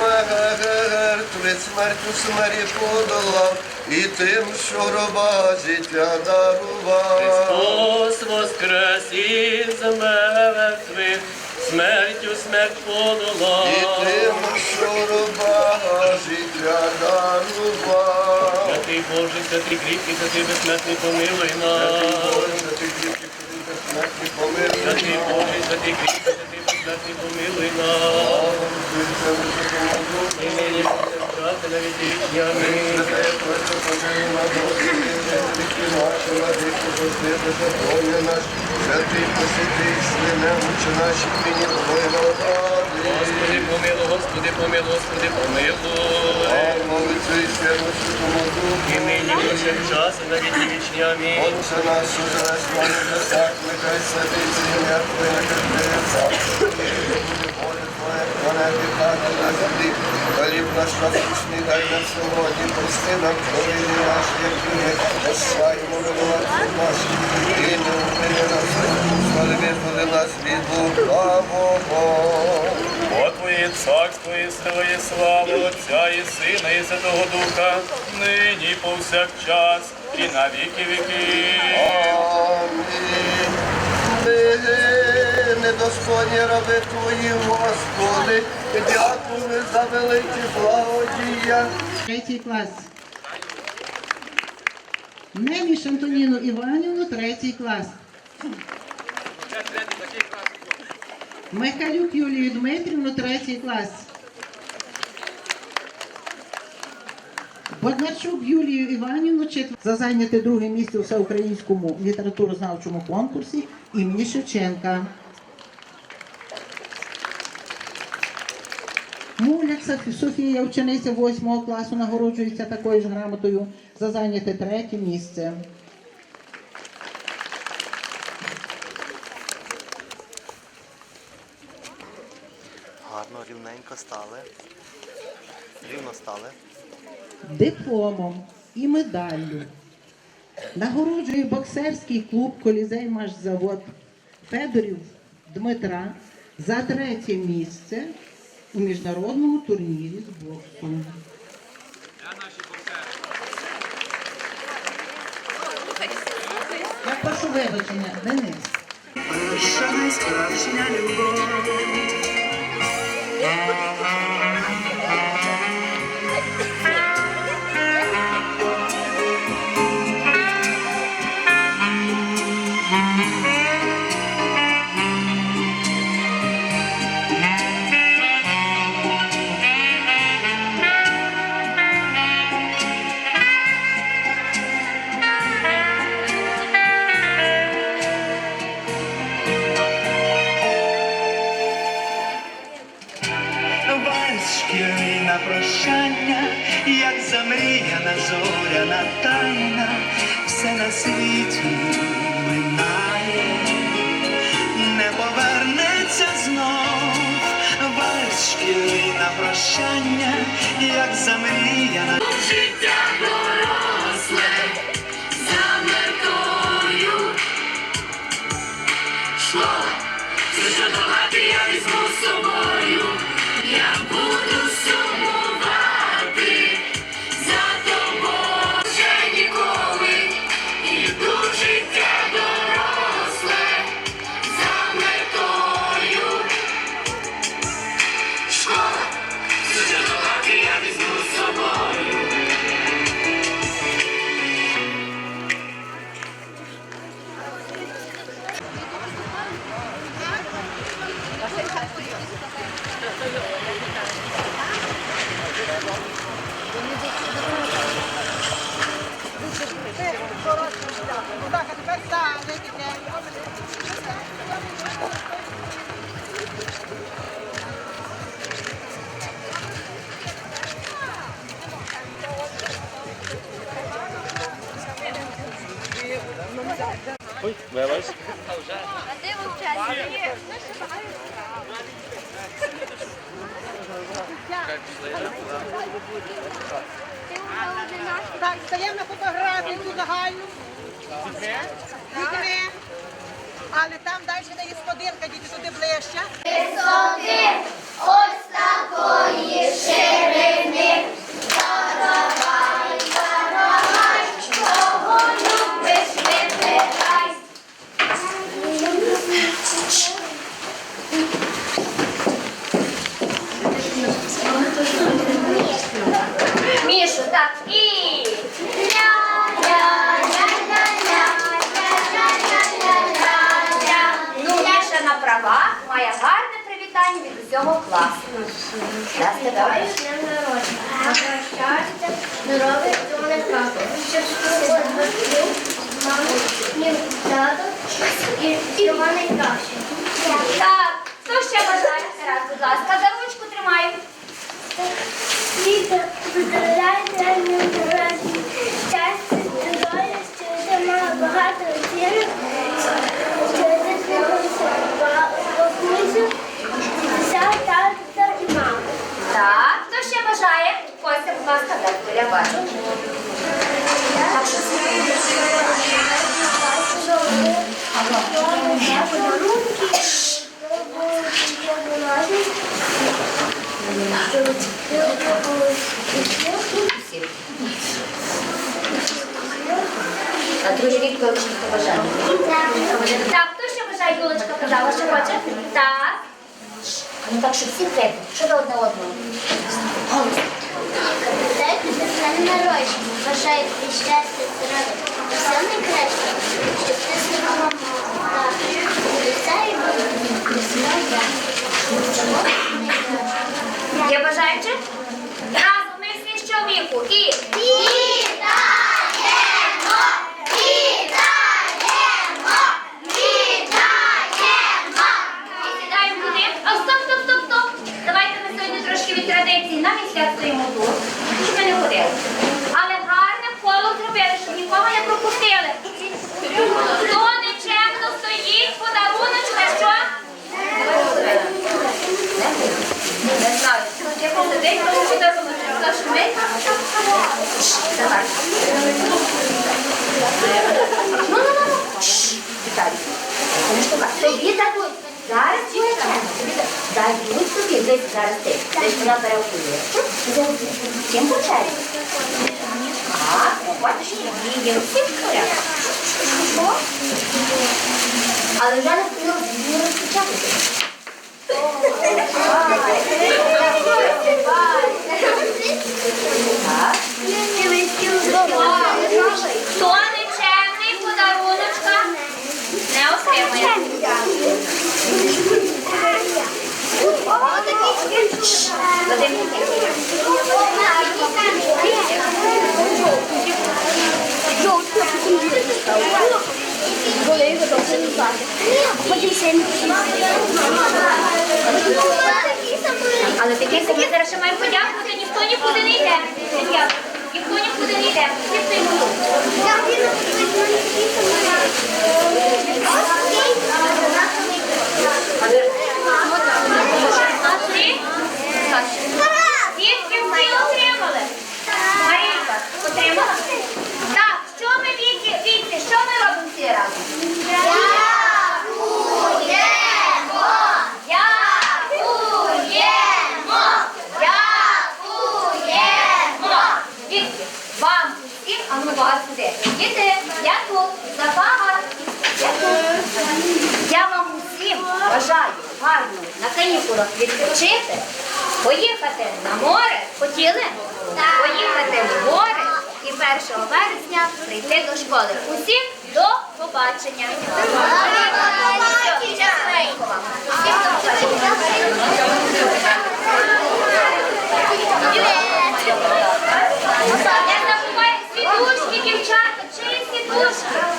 мертвих, смертю смерть подолав, і тим, що гроба життя дарував. Христос воскрес із мертвих, смертю смерть подолав. І тим, що гроба життя дарував. Святий Божий, святий кріпкий, святий безсмертний, помилуй нас. Святий Божий, святий кріпкий, святий безсмертний, помилуй нас. І нині втрати на віки вічні. Амінь. Святий посвятий, слине, учи наші нині твої Господи, помилуй, Господи, помилуй, Господи, помилуй. Молиться і святості тому І нині повсякчас і на віки вічні. Амінь. Отче наш, що живеш на небесах, нехай святиться ім'я Твоє, нехай прийде царство Твоє, буде воля Твоя, як на небі, так і на землі. Хліб наш насущний дай нам сьогодні, прости нам провини наші, як і ми прощаємо винуватцям нашим. І не вмини нас, але визволи нас від лукавого. І сила слава Отця і Сина і Святого Духа, нині повсякчас і на віки віків. Амінь. Ми недостойні раби Твої, Господи, дякую за великі благодія. Третій клас. Неміш Антоніну Іванівну, третій клас. Михайлюк Юлію Дмитрівну, третій клас. Боднарчук Юлію Іванівну, за зайняте друге місце у всеукраїнському літературознавчому конкурсі імені Шевченка. Муляк Софія, учениця 8 класу, нагороджується такою ж грамотою за зайняте третє місце. Гарно, рівненько стали. Рівно стали. дипломом і медаллю. Нагороджує боксерський клуб Колізей Машзавод Федорів Дмитра за третє місце у міжнародному турнірі з боксу. Я прошу вибачення, Денис. Прощай, справжня любов. Yeah. Шкільний на прощання, як замріяна зоряна тайна, все на світі минає, не повернеться знов. Вальс на прощання, як замріяна. Життя Так, стаємо на фотографію загальну. Але там далі не є діти туди ближче. Класно. Вітаю з днем народження. А щастя, здоров'я, то не правда. Щоб ти маму, мій і всього найкраще. Так, хто ще бажає? Тарас, будь ласка, за ручку тримаю. Вітаю, поздравляю, бачу. Що А другий рік вивчити побажання. Так, хто ще бажає, Юлечка казала, що хоче? Так. Ну так, щоб всі треті, що ви одне одного. Привітайте з днем народження, бажаю тобі щастя, здоров'я. Все найкраще, щоб ти слухала мама. Обіцяю вам. Я разом ми свіщо віку і... зараз ти. Десь вона переокує. Чим по черзі? Так, бачиш, є всі в порядку. Але вже не роз- не розпечатати. Так. Потім Але таке собі зараз ще маємо подякувати, ніхто нікуди не йде. Ніхто нікуди не йде. Всі стоїмо Вам усім, а ну вас буде. Діти, я тут, забава. Я тут. Я вам усім бажаю гарно на канікулах відпочити, поїхати на море. Хотіли? Поїхати в гори і 1 вересня прийти до школи. Усім до побачення. Усім до побачення. どうし？